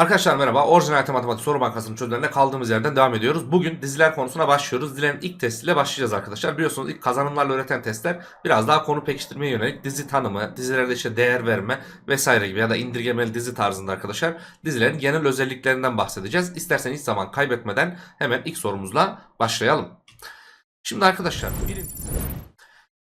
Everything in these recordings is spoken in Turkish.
Arkadaşlar merhaba. Orijinal matematik soru bankasının çözümlerine kaldığımız yerden devam ediyoruz. Bugün diziler konusuna başlıyoruz. Dizilerin ilk testiyle başlayacağız arkadaşlar. Biliyorsunuz ilk kazanımlarla öğreten testler biraz daha konu pekiştirmeye yönelik dizi tanımı, dizilerde işte değer verme vesaire gibi ya da indirgemeli dizi tarzında arkadaşlar dizilerin genel özelliklerinden bahsedeceğiz. İsterseniz hiç zaman kaybetmeden hemen ilk sorumuzla başlayalım. Şimdi arkadaşlar birincisi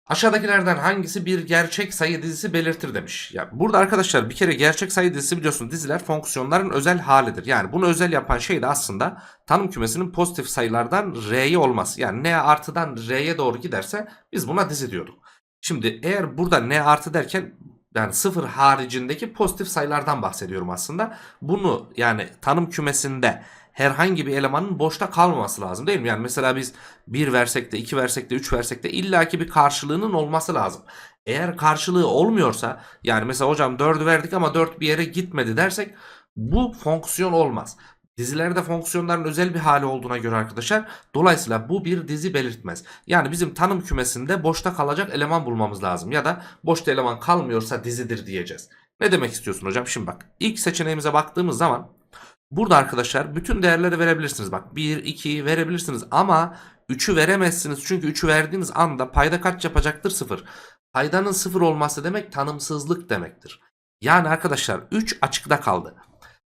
Aşağıdakilerden hangisi bir gerçek sayı dizisi belirtir demiş. Ya burada arkadaşlar bir kere gerçek sayı dizisi biliyorsun diziler fonksiyonların özel halidir. Yani bunu özel yapan şey de aslında tanım kümesinin pozitif sayılardan R'ye olması. Yani N artıdan R'ye doğru giderse biz buna dizi diyorduk. Şimdi eğer burada N artı derken yani sıfır haricindeki pozitif sayılardan bahsediyorum aslında. Bunu yani tanım kümesinde herhangi bir elemanın boşta kalmaması lazım değil mi? Yani mesela biz 1 versek de 2 versek de 3 versek de illaki bir karşılığının olması lazım. Eğer karşılığı olmuyorsa yani mesela hocam 4'ü verdik ama 4 bir yere gitmedi dersek bu fonksiyon olmaz. Dizilerde fonksiyonların özel bir hali olduğuna göre arkadaşlar dolayısıyla bu bir dizi belirtmez. Yani bizim tanım kümesinde boşta kalacak eleman bulmamız lazım ya da boşta eleman kalmıyorsa dizidir diyeceğiz. Ne demek istiyorsun hocam? Şimdi bak ilk seçeneğimize baktığımız zaman Burada arkadaşlar bütün değerleri verebilirsiniz. Bak 1, 2 verebilirsiniz ama 3'ü veremezsiniz. Çünkü 3'ü verdiğiniz anda payda kaç yapacaktır? 0. Paydanın 0 olması demek tanımsızlık demektir. Yani arkadaşlar 3 açıkta kaldı.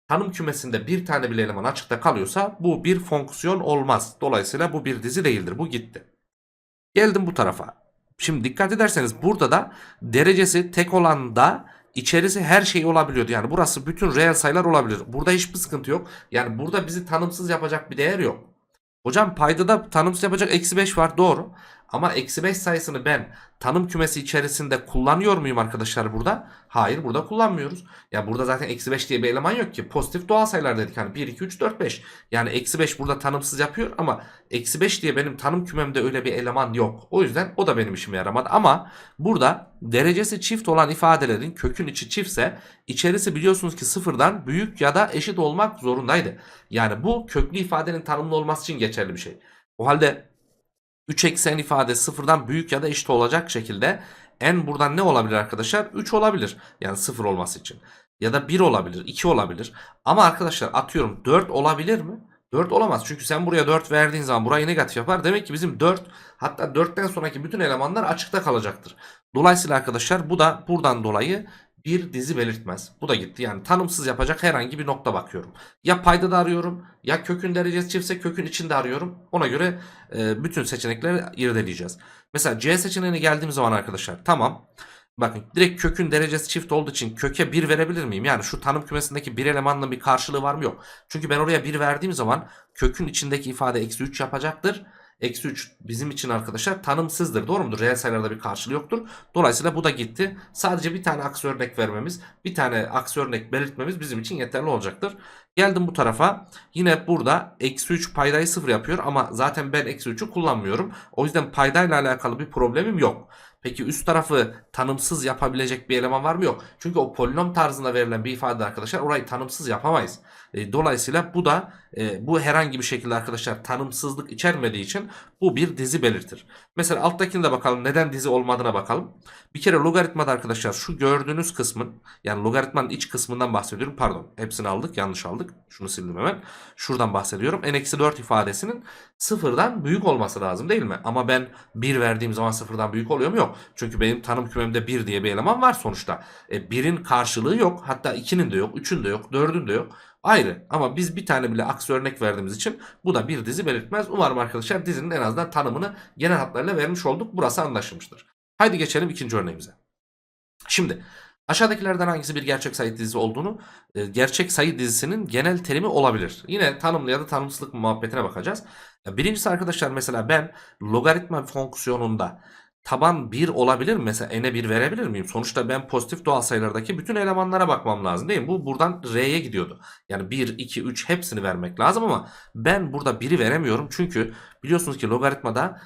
Tanım kümesinde bir tane bile eleman açıkta kalıyorsa bu bir fonksiyon olmaz. Dolayısıyla bu bir dizi değildir. Bu gitti. Geldim bu tarafa. Şimdi dikkat ederseniz burada da derecesi tek olan da içerisi her şey olabiliyordu. Yani burası bütün reel sayılar olabilir. Burada hiçbir sıkıntı yok. Yani burada bizi tanımsız yapacak bir değer yok. Hocam paydada tanımsız yapacak eksi 5 var doğru. Ama eksi 5 sayısını ben tanım kümesi içerisinde kullanıyor muyum arkadaşlar burada? Hayır burada kullanmıyoruz. Ya burada zaten eksi 5 diye bir eleman yok ki. Pozitif doğal sayılar dedik. Hani 1, 2, 3, 4, 5. Yani eksi 5 burada tanımsız yapıyor ama eksi 5 diye benim tanım kümemde öyle bir eleman yok. O yüzden o da benim işime yaramadı. Ama burada derecesi çift olan ifadelerin kökün içi çiftse içerisi biliyorsunuz ki sıfırdan büyük ya da eşit olmak zorundaydı. Yani bu köklü ifadenin tanımlı olması için geçerli bir şey. O halde 3 eksen ifade sıfırdan büyük ya da eşit olacak şekilde n buradan ne olabilir arkadaşlar? 3 olabilir. Yani sıfır olması için. Ya da 1 olabilir, 2 olabilir. Ama arkadaşlar atıyorum 4 olabilir mi? 4 olamaz. Çünkü sen buraya 4 verdiğin zaman burayı negatif yapar. Demek ki bizim 4 hatta 4'ten sonraki bütün elemanlar açıkta kalacaktır. Dolayısıyla arkadaşlar bu da buradan dolayı bir dizi belirtmez. Bu da gitti. Yani tanımsız yapacak herhangi bir nokta bakıyorum. Ya payda da arıyorum ya kökün derecesi çiftse kökün içinde arıyorum. Ona göre e, bütün seçenekleri irdeleyeceğiz. Mesela C seçeneğine geldiğim zaman arkadaşlar tamam. Bakın direkt kökün derecesi çift olduğu için köke 1 verebilir miyim? Yani şu tanım kümesindeki bir elemanla bir karşılığı var mı? Yok. Çünkü ben oraya 1 verdiğim zaman kökün içindeki ifade eksi 3 yapacaktır. Eksi 3 bizim için arkadaşlar tanımsızdır. Doğru mudur? Reel sayılarda bir karşılığı yoktur. Dolayısıyla bu da gitti. Sadece bir tane aksi örnek vermemiz, bir tane aksi örnek belirtmemiz bizim için yeterli olacaktır. Geldim bu tarafa. Yine burada eksi 3 paydayı 0 yapıyor ama zaten ben eksi 3'ü kullanmıyorum. O yüzden paydayla alakalı bir problemim yok. Peki üst tarafı tanımsız yapabilecek bir eleman var mı? Yok. Çünkü o polinom tarzında verilen bir ifade arkadaşlar orayı tanımsız yapamayız. E, dolayısıyla bu da e, bu herhangi bir şekilde arkadaşlar tanımsızlık içermediği için bu bir dizi belirtir. Mesela alttakine de bakalım neden dizi olmadığına bakalım. Bir kere logaritmada arkadaşlar şu gördüğünüz kısmın yani logaritmanın iç kısmından bahsediyorum. Pardon hepsini aldık yanlış aldık. Şunu sildim hemen. Şuradan bahsediyorum. n-4 ifadesinin sıfırdan büyük olması lazım değil mi? Ama ben 1 verdiğim zaman sıfırdan büyük oluyor mu? Yok. Çünkü benim tanım kümemde 1 diye bir eleman var sonuçta. E, 1'in karşılığı yok. Hatta 2'nin de yok. 3'ün de yok. 4'ün de yok. Ayrı ama biz bir tane bile aksi örnek verdiğimiz için bu da bir dizi belirtmez. Umarım arkadaşlar dizinin en azından tanımını genel hatlarıyla vermiş olduk. Burası anlaşılmıştır. Haydi geçelim ikinci örneğimize. Şimdi aşağıdakilerden hangisi bir gerçek sayı dizisi olduğunu e, gerçek sayı dizisinin genel terimi olabilir. Yine tanımlı ya da tanımsızlık muhabbetine bakacağız. Birincisi arkadaşlar mesela ben logaritma fonksiyonunda taban 1 olabilir mi? Mesela n'e 1 verebilir miyim? Sonuçta ben pozitif doğal sayılardaki bütün elemanlara bakmam lazım değil mi? Bu buradan r'ye gidiyordu. Yani 1, 2, 3 hepsini vermek lazım ama ben burada 1'i veremiyorum. Çünkü biliyorsunuz ki logaritmada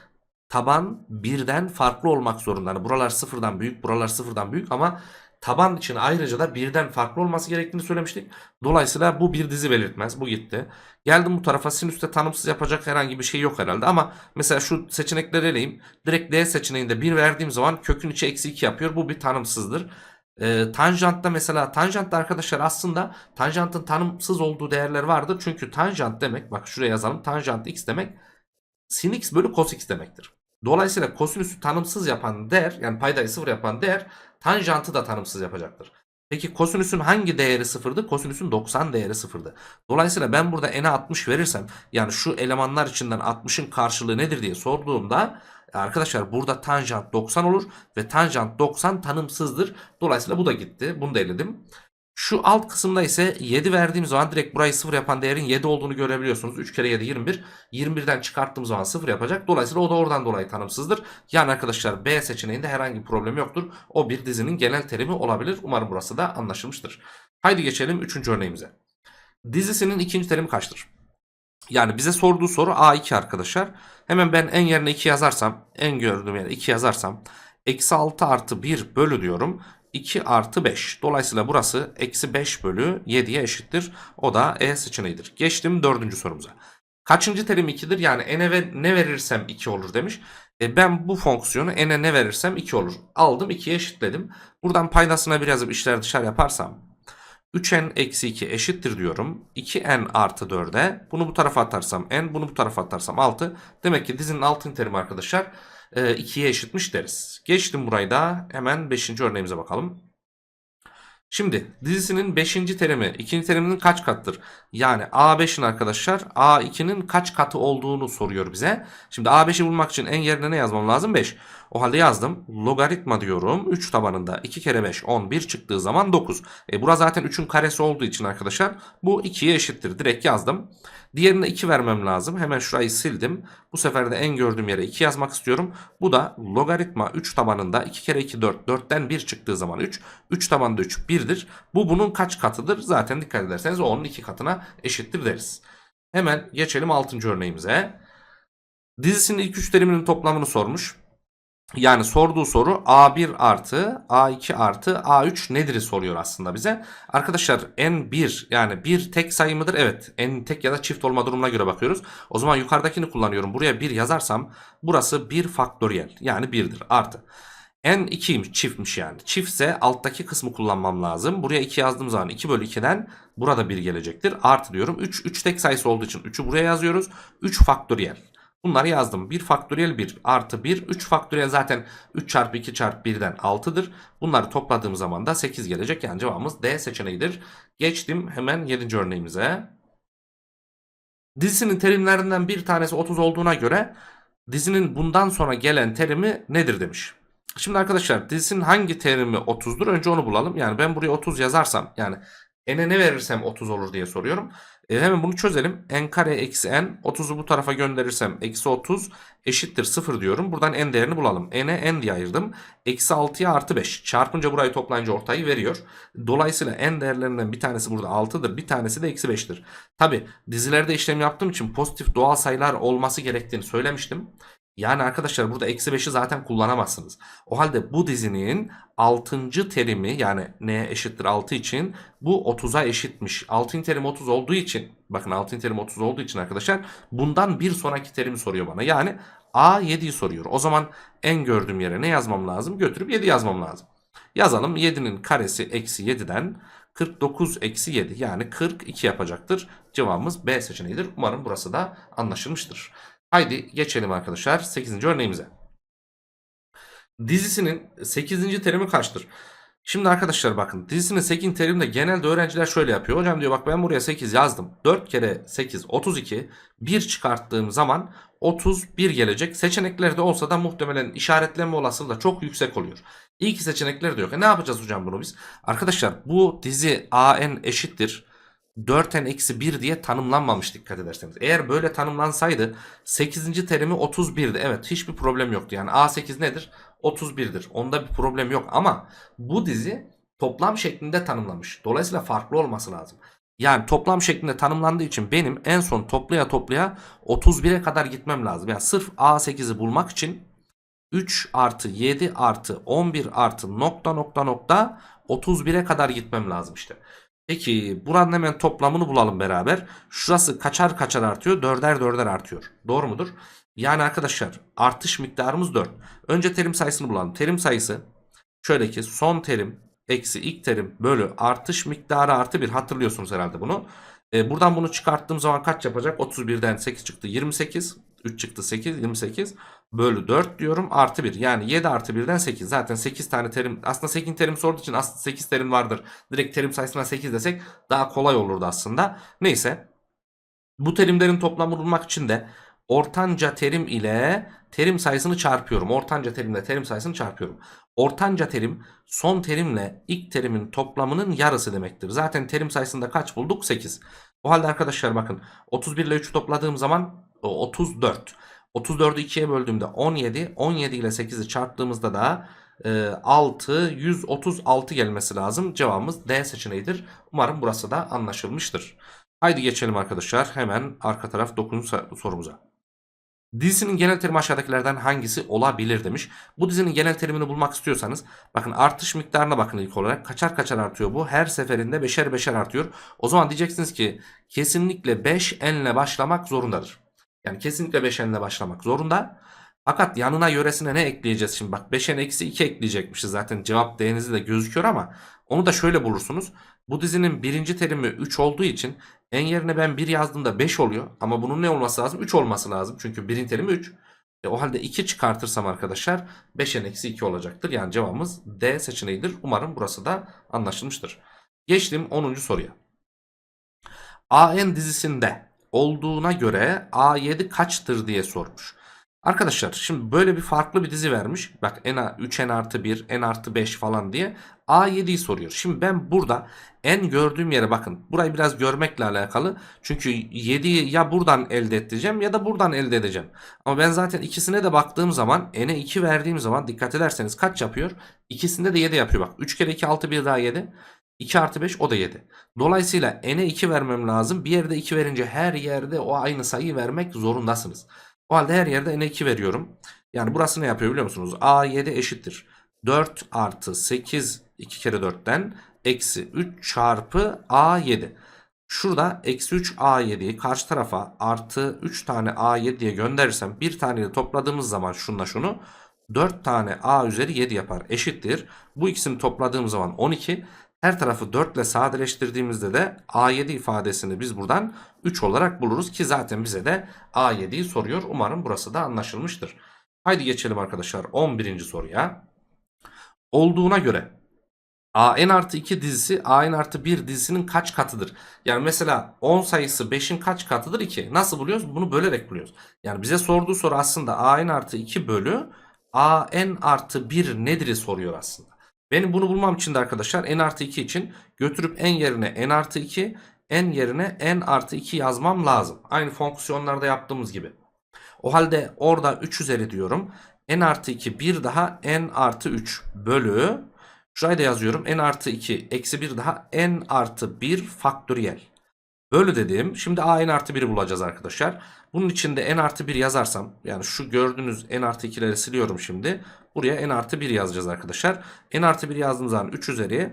taban birden farklı olmak zorunda. Yani buralar sıfırdan büyük, buralar sıfırdan büyük ama taban için ayrıca da birden farklı olması gerektiğini söylemiştik. Dolayısıyla bu bir dizi belirtmez. Bu gitti. Geldim bu tarafa sinüste tanımsız yapacak herhangi bir şey yok herhalde. Ama mesela şu seçenekleri eleyim. Direkt D seçeneğinde 1 verdiğim zaman kökün içi eksi 2 yapıyor. Bu bir tanımsızdır. E, tanjantta mesela tanjantta arkadaşlar aslında tanjantın tanımsız olduğu değerler vardır. Çünkü tanjant demek bak şuraya yazalım. Tanjant x demek sin x bölü cos x demektir. Dolayısıyla kosinüsü tanımsız yapan değer yani paydayı sıfır yapan değer tanjantı da tanımsız yapacaktır. Peki kosinüsün hangi değeri sıfırdı? Kosinüsün 90 değeri sıfırdı. Dolayısıyla ben burada n'e 60 verirsem yani şu elemanlar içinden 60'ın karşılığı nedir diye sorduğumda arkadaşlar burada tanjant 90 olur ve tanjant 90 tanımsızdır. Dolayısıyla bu da gitti. Bunu da eledim. Şu alt kısımda ise 7 verdiğim zaman direkt burayı 0 yapan değerin 7 olduğunu görebiliyorsunuz. 3 kere 7 21. 21'den çıkarttığım zaman 0 yapacak. Dolayısıyla o da oradan dolayı tanımsızdır. Yani arkadaşlar B seçeneğinde herhangi bir problem yoktur. O bir dizinin genel terimi olabilir. Umarım burası da anlaşılmıştır. Haydi geçelim 3. örneğimize. Dizisinin ikinci terimi kaçtır? Yani bize sorduğu soru A2 arkadaşlar. Hemen ben en yerine 2 yazarsam, en gördüğüm yere 2 yazarsam eksi 6 artı 1 bölü diyorum. 2 artı 5. Dolayısıyla burası eksi 5 bölü 7'ye eşittir. O da E seçeneğidir. Geçtim dördüncü sorumuza. Kaçıncı terim 2'dir? Yani n'e ve ne verirsem 2 olur demiş. E ben bu fonksiyonu n'e ne verirsem 2 olur. Aldım 2'ye eşitledim. Buradan paydasına bir işler dışarı yaparsam 3n eksi 2 eşittir diyorum. 2n artı 4'e. Bunu bu tarafa atarsam n, bunu bu tarafa atarsam 6. Demek ki dizinin altın terimi arkadaşlar 2'ye eşitmiş deriz. Geçtim burayı da hemen 5. örneğimize bakalım. Şimdi dizisinin 5. terimi 2. teriminin kaç kattır? Yani A5'in arkadaşlar A2'nin kaç katı olduğunu soruyor bize. Şimdi A5'i bulmak için en yerine ne yazmam lazım? 5. O halde yazdım. Logaritma diyorum. 3 tabanında 2 kere 5 11 çıktığı zaman 9. E burası zaten 3'ün karesi olduğu için arkadaşlar bu 2'ye eşittir. Direkt yazdım. Diğerine 2 vermem lazım. Hemen şurayı sildim. Bu sefer de en gördüğüm yere 2 yazmak istiyorum. Bu da logaritma 3 tabanında 2 kere 2 4. 4'ten 1 çıktığı zaman 3. 3 tabanında 3 1'dir. Bu bunun kaç katıdır? Zaten dikkat ederseniz onun 2 katına eşittir deriz. Hemen geçelim 6. örneğimize. Dizisinin ilk 3 teriminin toplamını sormuş. Yani sorduğu soru A1 artı A2 artı A3 nedir soruyor aslında bize. Arkadaşlar N1 yani bir tek sayı mıdır? Evet. N tek ya da çift olma durumuna göre bakıyoruz. O zaman yukarıdakini kullanıyorum. Buraya 1 yazarsam burası 1 faktöriyel yani 1'dir artı. N 2'ymiş çiftmiş yani. Çiftse alttaki kısmı kullanmam lazım. Buraya 2 yazdığım zaman 2 bölü 2'den burada 1 gelecektir. Artı diyorum. 3, 3 tek sayısı olduğu için 3'ü buraya yazıyoruz. 3 faktöriyel. Bunları yazdım. 1 faktöriyel 1 artı 1. 3 faktöriyel zaten 3 çarpı 2 çarpı 1'den 6'dır. Bunları topladığım zaman da 8 gelecek. Yani cevabımız D seçeneğidir. Geçtim hemen 7. örneğimize. Dizisinin terimlerinden bir tanesi 30 olduğuna göre dizinin bundan sonra gelen terimi nedir demiş. Şimdi arkadaşlar dizisinin hangi terimi 30'dur? Önce onu bulalım. Yani ben buraya 30 yazarsam yani n'e ne verirsem 30 olur diye soruyorum. E hemen bunu çözelim. n kare eksi n 30'u bu tarafa gönderirsem eksi 30 eşittir 0 diyorum. Buradan n değerini bulalım. n'e n diye ayırdım. Eksi 6'ya artı 5. Çarpınca burayı toplayınca ortayı veriyor. Dolayısıyla n değerlerinden bir tanesi burada 6'dır. Bir tanesi de eksi 5'tir. Tabi dizilerde işlem yaptığım için pozitif doğal sayılar olması gerektiğini söylemiştim. Yani arkadaşlar burada eksi 5'i zaten kullanamazsınız. O halde bu dizinin 6. terimi yani n eşittir 6 için bu 30'a eşitmiş. 6. terim 30 olduğu için bakın 6. terim 30 olduğu için arkadaşlar bundan bir sonraki terimi soruyor bana. Yani a 7'yi soruyor. O zaman en gördüğüm yere ne yazmam lazım? Götürüp 7 yazmam lazım. Yazalım 7'nin karesi eksi 7'den 49 eksi 7 yani 42 yapacaktır. Cevabımız B seçeneğidir. Umarım burası da anlaşılmıştır. Haydi geçelim arkadaşlar 8. örneğimize. Dizisinin 8. terimi kaçtır? Şimdi arkadaşlar bakın dizisinin 8. teriminde genelde öğrenciler şöyle yapıyor. Hocam diyor bak ben buraya 8 yazdım. 4 kere 8 32. 1 çıkarttığım zaman 31 gelecek. Seçeneklerde olsa da muhtemelen işaretleme olasılığı da çok yüksek oluyor. İyi ki seçenekleri de yok. E ne yapacağız hocam bunu biz? Arkadaşlar bu dizi AN eşittir 4n eksi 1 diye tanımlanmamış dikkat ederseniz. Eğer böyle tanımlansaydı 8. terimi 31'di. Evet hiçbir problem yoktu. Yani A8 nedir? 31'dir. Onda bir problem yok ama bu dizi toplam şeklinde tanımlamış. Dolayısıyla farklı olması lazım. Yani toplam şeklinde tanımlandığı için benim en son toplaya toplaya 31'e kadar gitmem lazım. Yani sırf A8'i bulmak için 3 artı 7 artı 11 artı nokta nokta nokta 31'e kadar gitmem lazım işte. Peki buranın hemen toplamını bulalım beraber. Şurası kaçar kaçar artıyor? Dörder dörder artıyor. Doğru mudur? Yani arkadaşlar artış miktarımız 4. Önce terim sayısını bulalım. Terim sayısı şöyle ki son terim eksi ilk terim bölü artış miktarı artı 1 hatırlıyorsunuz herhalde bunu. E, buradan bunu çıkarttığım zaman kaç yapacak? 31'den 8 çıktı 28. 3 çıktı 8 28 bölü 4 diyorum artı 1 yani 7 artı 1'den 8 zaten 8 tane terim aslında 8 terim sorduğu için aslında 8 terim vardır direkt terim sayısına 8 desek daha kolay olurdu aslında neyse bu terimlerin toplamını bulmak için de ortanca terim ile terim sayısını çarpıyorum. Ortanca terimle terim sayısını çarpıyorum. Ortanca terim son terimle ilk terimin toplamının yarısı demektir. Zaten terim sayısında kaç bulduk? 8. O halde arkadaşlar bakın 31 ile 3'ü topladığım zaman o 34. 34'ü 2'ye böldüğümde 17. 17 ile 8'i çarptığımızda da e, 6, 136 gelmesi lazım. Cevabımız D seçeneğidir. Umarım burası da anlaşılmıştır. Haydi geçelim arkadaşlar hemen arka taraf 9. sorumuza. Dizinin genel terimi aşağıdakilerden hangisi olabilir demiş. Bu dizinin genel terimini bulmak istiyorsanız bakın artış miktarına bakın ilk olarak. Kaçar kaçar artıyor bu. Her seferinde beşer beşer artıyor. O zaman diyeceksiniz ki kesinlikle 5 enle başlamak zorundadır. Yani kesinlikle 5 enle başlamak zorunda. Fakat yanına yöresine ne ekleyeceğiz şimdi? Bak 5'en eksi 2 ekleyecekmişiz zaten cevap D'nizde de gözüküyor ama onu da şöyle bulursunuz. Bu dizinin birinci terimi 3 olduğu için en yerine ben 1 yazdığımda 5 oluyor. Ama bunun ne olması lazım? 3 olması lazım. Çünkü birinci terimi 3. E, o halde 2 çıkartırsam arkadaşlar 5'en eksi 2 olacaktır. Yani cevabımız D seçeneğidir. Umarım burası da anlaşılmıştır. Geçtim 10. soruya. AN dizisinde olduğuna göre A7 kaçtır diye sormuş. Arkadaşlar şimdi böyle bir farklı bir dizi vermiş. Bak n 3 n artı 1 n artı 5 falan diye A7'yi soruyor. Şimdi ben burada n gördüğüm yere bakın. Burayı biraz görmekle alakalı. Çünkü 7'yi ya buradan elde edeceğim ya da buradan elde edeceğim. Ama ben zaten ikisine de baktığım zaman n'e 2 verdiğim zaman dikkat ederseniz kaç yapıyor? İkisinde de 7 yapıyor bak. 3 kere 2 6 bir daha 7. 2 artı 5 o da 7. Dolayısıyla n'e 2 vermem lazım. Bir yerde 2 verince her yerde o aynı sayıyı vermek zorundasınız. O halde her yerde n 2 veriyorum. Yani burası ne yapıyor biliyor musunuz? A7 eşittir. 4 artı 8 2 kere 4'ten eksi 3 çarpı A7. Şurada eksi 3 A7'yi karşı tarafa artı 3 tane A7 diye gönderirsem bir taneyle topladığımız zaman şunla şunu 4 tane A üzeri 7 yapar eşittir. Bu ikisini topladığım zaman 12. Her tarafı 4 ile sadeleştirdiğimizde de A7 ifadesini biz buradan 3 olarak buluruz ki zaten bize de A7'yi soruyor. Umarım burası da anlaşılmıştır. Haydi geçelim arkadaşlar 11. soruya. Olduğuna göre AN artı 2 dizisi AN artı 1 dizisinin kaç katıdır? Yani mesela 10 sayısı 5'in kaç katıdır 2? Nasıl buluyoruz? Bunu bölerek buluyoruz. Yani bize sorduğu soru aslında AN artı 2 bölü AN artı 1 nedir'i soruyor aslında. Benim bunu bulmam için de arkadaşlar n artı 2 için götürüp n yerine n artı 2 n yerine n artı 2 yazmam lazım. Aynı fonksiyonlarda yaptığımız gibi. O halde orada 3 üzeri diyorum. n artı 2 bir daha n artı 3 bölü. Şurayı da yazıyorum. n artı 2 eksi 1 daha n artı 1 faktöriyel. Bölü dedim. Şimdi a n artı 1'i bulacağız arkadaşlar. Bunun içinde n artı 1 yazarsam yani şu gördüğünüz n artı 2'leri siliyorum şimdi. Buraya n artı 1 yazacağız arkadaşlar. n artı 1 yazdığım zaman 3 üzeri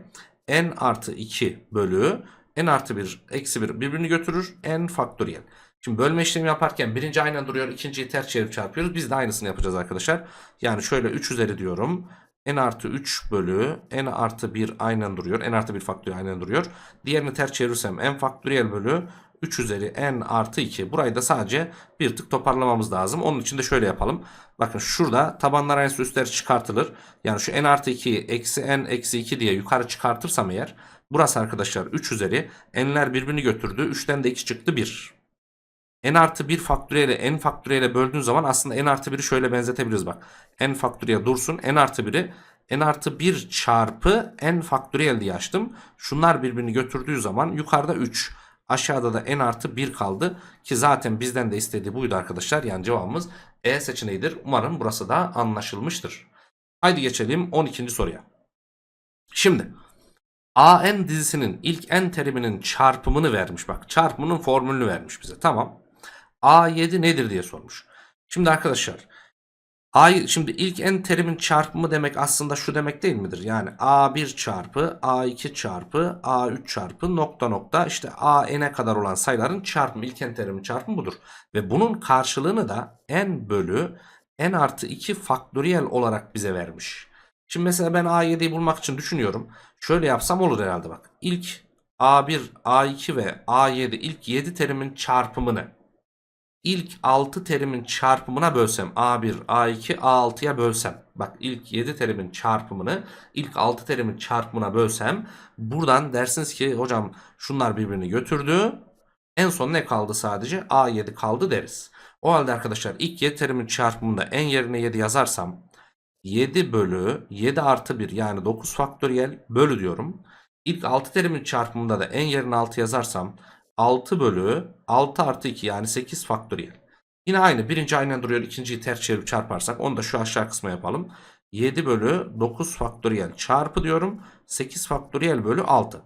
n artı 2 bölü n artı 1 eksi 1 birbirini götürür. n faktöriyel. Şimdi bölme işlemi yaparken birinci aynen duruyor. ikinciyi ters çevirip çarpıyoruz. Biz de aynısını yapacağız arkadaşlar. Yani şöyle 3 üzeri diyorum. n artı 3 bölü n artı 1 aynen duruyor. n artı 1 faktöriyel aynen duruyor. Diğerini ters çevirirsem n faktöriyel bölü 3 üzeri n artı 2. Burayı da sadece bir tık toparlamamız lazım. Onun için de şöyle yapalım. Bakın şurada tabanlar aynısı üstler çıkartılır. Yani şu n artı 2'yi eksi n eksi 2 diye yukarı çıkartırsam eğer. Burası arkadaşlar 3 üzeri. n'ler birbirini götürdü. 3'ten de 2 çıktı 1. n artı 1 faktöriyeli n faktöriyeli böldüğün zaman aslında n artı 1'i şöyle benzetebiliriz bak. n faktöriyel dursun. n artı 1'i n artı 1 çarpı n faktöriyel diye açtım. Şunlar birbirini götürdüğü zaman yukarıda 3. Aşağıda da n artı 1 kaldı ki zaten bizden de istediği buydu arkadaşlar. Yani cevabımız E seçeneğidir. Umarım burası da anlaşılmıştır. Haydi geçelim 12. soruya. Şimdi AN dizisinin ilk n teriminin çarpımını vermiş. Bak çarpımının formülünü vermiş bize. Tamam. A7 nedir diye sormuş. Şimdi arkadaşlar A, şimdi ilk n terimin çarpımı demek aslında şu demek değil midir? Yani A1 çarpı A2 çarpı A3 çarpı nokta nokta işte A n'e kadar olan sayıların çarpımı ilk n terimin çarpımı budur. Ve bunun karşılığını da n bölü n artı 2 faktöriyel olarak bize vermiş. Şimdi mesela ben A7'yi bulmak için düşünüyorum. Şöyle yapsam olur herhalde bak. İlk A1, A2 ve A7 ilk 7 terimin çarpımını ilk 6 terimin çarpımına bölsem A1, A2, A6'ya bölsem bak ilk 7 terimin çarpımını ilk 6 terimin çarpımına bölsem buradan dersiniz ki hocam şunlar birbirini götürdü. En son ne kaldı sadece? A7 kaldı deriz. O halde arkadaşlar ilk 7 terimin çarpımında en yerine 7 yazarsam 7 bölü 7 artı 1 yani 9 faktöriyel bölü diyorum. İlk 6 terimin çarpımında da en yerine 6 yazarsam 6 bölü 6 artı 2 yani 8 faktöriyel. Yine aynı birinci aynen duruyor ikinciyi ters çevirip çarparsak onu da şu aşağı kısma yapalım. 7 bölü 9 faktöriyel çarpı diyorum 8 faktöriyel bölü 6.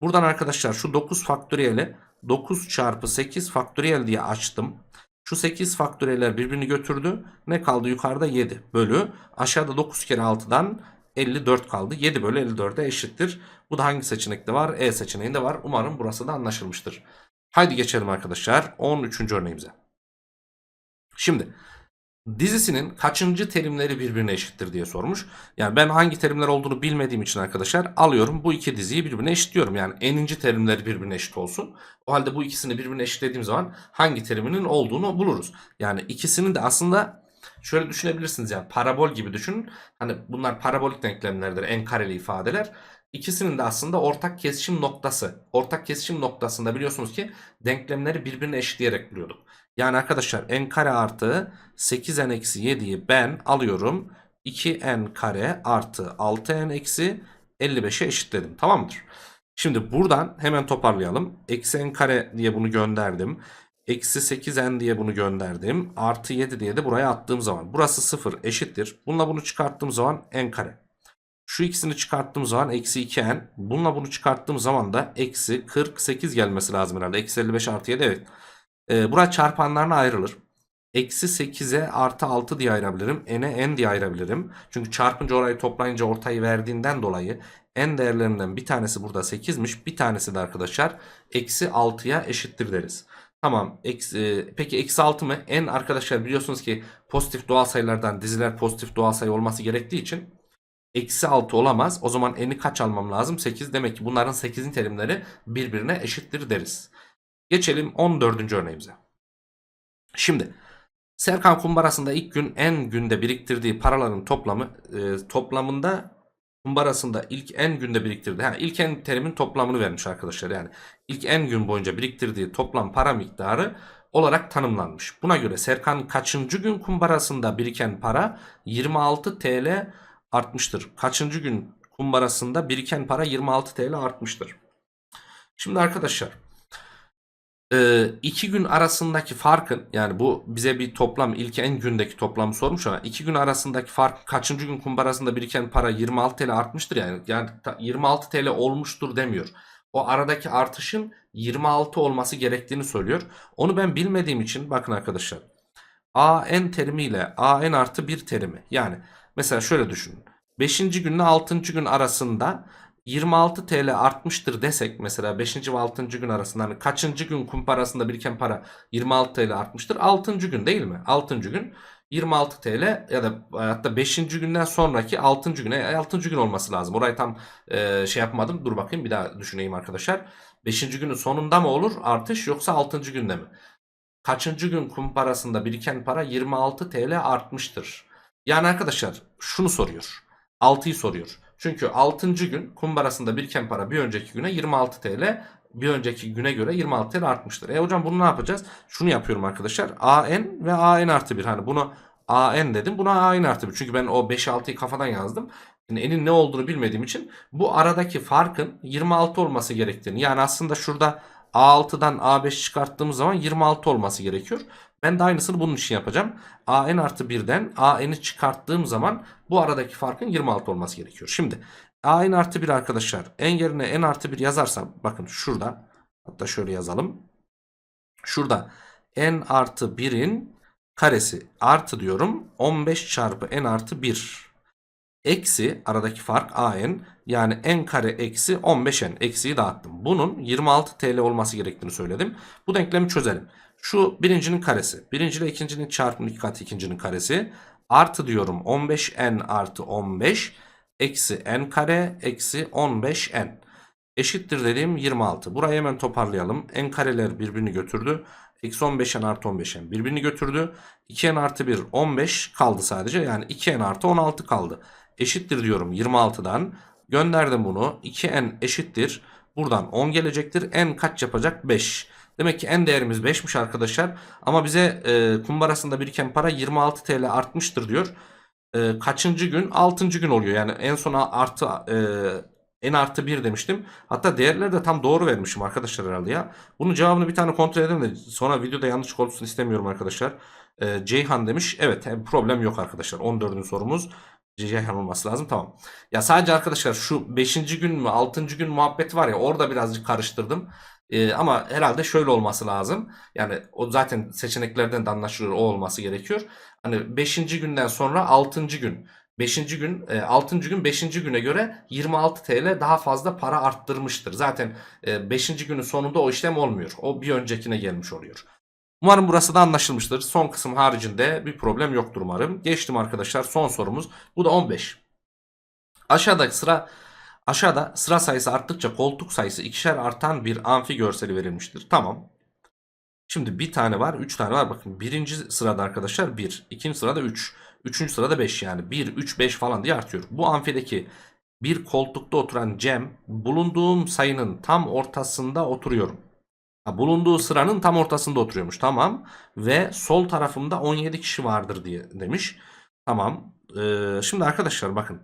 Buradan arkadaşlar şu 9 faktöriyeli 9 çarpı 8 faktöriyel diye açtım. Şu 8 faktöriyeller birbirini götürdü. Ne kaldı yukarıda 7 bölü. Aşağıda 9 kere 6'dan 54 kaldı. 7 bölü 54'e eşittir. Bu da hangi seçenekte var? E seçeneğinde var. Umarım burası da anlaşılmıştır. Haydi geçelim arkadaşlar 13. örneğimize. Şimdi dizisinin kaçıncı terimleri birbirine eşittir diye sormuş. Yani ben hangi terimler olduğunu bilmediğim için arkadaşlar alıyorum bu iki diziyi birbirine eşitliyorum. Yani eninci terimleri birbirine eşit olsun. O halde bu ikisini birbirine eşitlediğim zaman hangi teriminin olduğunu buluruz. Yani ikisinin de aslında şöyle düşünebilirsiniz yani parabol gibi düşünün. Hani bunlar parabolik denklemlerdir en kareli ifadeler. İkisinin de aslında ortak kesişim noktası. Ortak kesişim noktasında biliyorsunuz ki denklemleri birbirine eşitleyerek buluyorduk. Yani arkadaşlar n kare artı 8n eksi 7'yi ben alıyorum. 2n kare artı 6n eksi 55'e eşitledim. Tamamdır. Şimdi buradan hemen toparlayalım. Eksi n kare diye bunu gönderdim. Eksi 8n diye bunu gönderdim. Artı 7 diye de buraya attığım zaman. Burası 0 eşittir. Bununla bunu çıkarttığım zaman n kare. Şu ikisini çıkarttığım zaman eksi 2n. Bununla bunu çıkarttığım zaman da eksi 48 gelmesi lazım herhalde. Eksi 55 artı 7 evet. Ee, bura çarpanlarına ayrılır. Eksi 8'e artı 6 diye ayırabilirim. N'e n diye ayırabilirim. Çünkü çarpınca orayı toplayınca ortayı verdiğinden dolayı n değerlerinden bir tanesi burada 8'miş. Bir tanesi de arkadaşlar eksi 6'ya eşittir deriz. Tamam. Eksi, peki eksi 6 mı? N arkadaşlar biliyorsunuz ki pozitif doğal sayılardan diziler pozitif doğal sayı olması gerektiği için eksi 6 olamaz. O zaman n'i kaç almam lazım? 8. Demek ki bunların 8'in terimleri birbirine eşittir deriz. Geçelim 14. örneğimize. Şimdi Serkan kumbarasında ilk gün en günde biriktirdiği paraların toplamı e, toplamında kumbarasında ilk en günde biriktirdiği yani ilk en terimin toplamını vermiş arkadaşlar. Yani ilk en gün boyunca biriktirdiği toplam para miktarı olarak tanımlanmış. Buna göre Serkan kaçıncı gün kumbarasında biriken para 26 TL artmıştır. Kaçıncı gün kumbarasında biriken para 26 TL artmıştır. Şimdi arkadaşlar e, iki gün arasındaki farkın yani bu bize bir toplam ilk en gündeki toplamı sormuş ama iki gün arasındaki fark kaçıncı gün kumbarasında biriken para 26 TL artmıştır yani yani 26 TL olmuştur demiyor. O aradaki artışın 26 olması gerektiğini söylüyor. Onu ben bilmediğim için bakın arkadaşlar. AN terimiyle AN artı 1 terimi yani mesela şöyle düşünün. 5. günle 6. gün arasında 26 TL artmıştır desek mesela 5. ve 6. gün arasında hani kaçıncı gün kumparasında biriken para 26 TL artmıştır? 6. gün değil mi? 6. gün 26 TL ya da hatta 5. günden sonraki 6. güne 6. gün olması lazım. Orayı tam e, şey yapmadım. Dur bakayım bir daha düşüneyim arkadaşlar. 5. günün sonunda mı olur artış yoksa 6. günde mi? Kaçıncı gün kumparasında biriken para 26 TL artmıştır. Yani arkadaşlar şunu soruyor. 6'yı soruyor. Çünkü 6. gün kumbarasında biriken para bir önceki güne 26 TL bir önceki güne göre 26 TL artmıştır. E hocam bunu ne yapacağız? Şunu yapıyorum arkadaşlar. AN ve AN artı 1. Hani bunu AN dedim. Buna AN artı 1. Çünkü ben o 5-6'yı kafadan yazdım. Yani enin ne olduğunu bilmediğim için bu aradaki farkın 26 olması gerektiğini. Yani aslında şurada A6'dan A5 çıkarttığımız zaman 26 olması gerekiyor. Ben de aynısını bunun için yapacağım. AN artı 1'den AN'i çıkarttığım zaman bu aradaki farkın 26 olması gerekiyor. Şimdi AN artı 1 arkadaşlar en yerine N artı 1 yazarsam bakın şurada hatta şöyle yazalım. Şurada N artı 1'in karesi artı diyorum 15 çarpı N artı 1 eksi aradaki fark AN yani N kare eksi 15N eksiyi dağıttım. Bunun 26 TL olması gerektiğini söyledim. Bu denklemi çözelim. Şu birincinin karesi. Birinci ile ikincinin çarpımı iki katı ikincinin karesi. Artı diyorum 15n artı 15. eksi n kare eksi 15n eşittir dediğim 26. Burayı hemen toparlayalım. n kareler birbirini götürdü. Eksi 15n artı 15n birbirini götürdü. 2n artı 1 15 kaldı sadece. Yani 2n artı 16 kaldı. Eşittir diyorum 26'dan. Gönderdim bunu. 2n eşittir. Buradan 10 gelecektir. n kaç yapacak? 5. Demek ki n değerimiz 5'miş arkadaşlar. Ama bize e, kumbarasında biriken para 26 TL artmıştır diyor. E, kaçıncı gün? 6. gün oluyor. Yani en sona artı e, n artı 1 demiştim. Hatta değerleri de tam doğru vermişim arkadaşlar herhalde ya. Bunun cevabını bir tane kontrol edelim de sonra videoda yanlış olsun istemiyorum arkadaşlar. E, Ceyhan demiş. Evet problem yok arkadaşlar. 14. sorumuz. Ceyhan olması lazım tamam. Ya sadece arkadaşlar şu 5. gün mü 6. gün muhabbeti var ya orada birazcık karıştırdım. Ee, ama herhalde şöyle olması lazım. Yani o zaten seçeneklerden de anlaşılıyor o olması gerekiyor. Hani 5. günden sonra 6. gün 5. gün e, 6. gün 5. güne göre 26 TL daha fazla para arttırmıştır. Zaten 5. günün sonunda o işlem olmuyor. O bir öncekine gelmiş oluyor. Umarım burası da anlaşılmıştır. Son kısım haricinde bir problem yoktur umarım. Geçtim arkadaşlar son sorumuz. Bu da 15. Aşağıdaki sıra aşağıda sıra sayısı arttıkça koltuk sayısı ikişer artan bir amfi görseli verilmiştir. Tamam. Şimdi bir tane var, üç tane var. Bakın birinci sırada arkadaşlar 1, ikinci sırada 3, üçüncü sırada 5 yani 1, 3, 5 falan diye artıyor. Bu amfideki bir koltukta oturan Cem bulunduğum sayının tam ortasında oturuyorum. Ha, bulunduğu sıranın tam ortasında oturuyormuş. Tamam. Ve sol tarafımda 17 kişi vardır diye demiş. Tamam. Ee, şimdi arkadaşlar bakın.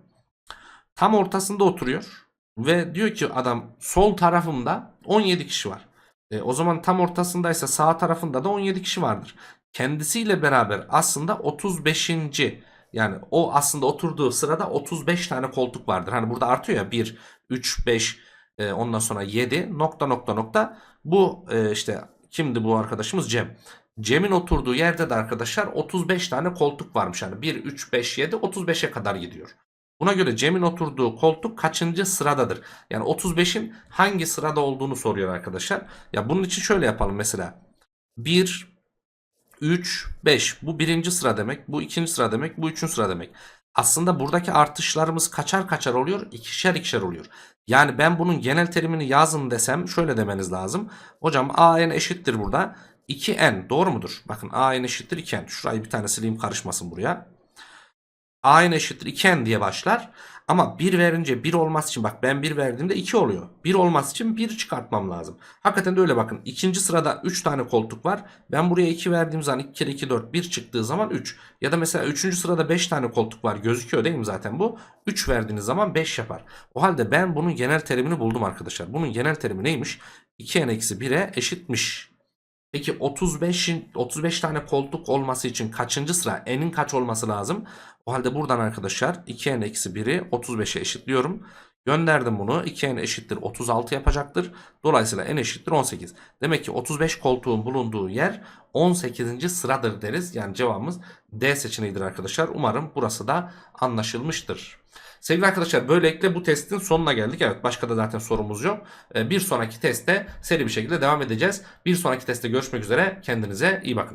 Tam ortasında oturuyor. Ve diyor ki adam sol tarafımda 17 kişi var. E, o zaman tam ortasındaysa sağ tarafında da 17 kişi vardır. Kendisiyle beraber aslında 35. Yani o aslında oturduğu sırada 35 tane koltuk vardır. Hani burada artıyor ya 1, 3, 5 e, ondan sonra 7 nokta nokta nokta. Bu e, işte kimdi bu arkadaşımız Cem. Cem'in oturduğu yerde de arkadaşlar 35 tane koltuk varmış. Yani 1, 3, 5, 7 35'e kadar gidiyor. Buna göre Cem'in oturduğu koltuk kaçıncı sıradadır? Yani 35'in hangi sırada olduğunu soruyor arkadaşlar. Ya bunun için şöyle yapalım mesela. 1, 3, 5. Bu birinci sıra demek. Bu ikinci sıra demek. Bu üçüncü sıra demek. Aslında buradaki artışlarımız kaçar kaçar oluyor? İkişer ikişer oluyor. Yani ben bunun genel terimini yazın desem şöyle demeniz lazım. Hocam AN eşittir burada. 2N doğru mudur? Bakın AN eşittir 2N. Şurayı bir tane sileyim karışmasın buraya. AN eşittir 2N diye başlar. Ama 1 verince 1 olması için bak ben 1 verdiğimde 2 oluyor. 1 olması için 1 çıkartmam lazım. Hakikaten de öyle bakın. İkinci sırada 3 tane koltuk var. Ben buraya 2 verdiğim zaman 2 kere 2 4 1 çıktığı zaman 3. Ya da mesela 3. sırada 5 tane koltuk var. Gözüküyor değil mi zaten bu? 3 verdiğiniz zaman 5 yapar. O halde ben bunun genel terimini buldum arkadaşlar. Bunun genel terimi neymiş? 2n-1'e eşitmiş. Peki 35'in 35 tane koltuk olması için kaçıncı sıra? N'in kaç olması lazım? O halde buradan arkadaşlar 2n-1'i 35'e eşitliyorum. Gönderdim bunu. 2n eşittir 36 yapacaktır. Dolayısıyla n eşittir 18. Demek ki 35 koltuğun bulunduğu yer 18. sıradır deriz. Yani cevabımız D seçeneğidir arkadaşlar. Umarım burası da anlaşılmıştır. Sevgili arkadaşlar böylelikle bu testin sonuna geldik. Evet başka da zaten sorumuz yok. Ee, Bir sonraki testte seri bir şekilde devam edeceğiz. Bir sonraki testte görüşmek üzere. Kendinize iyi bakın.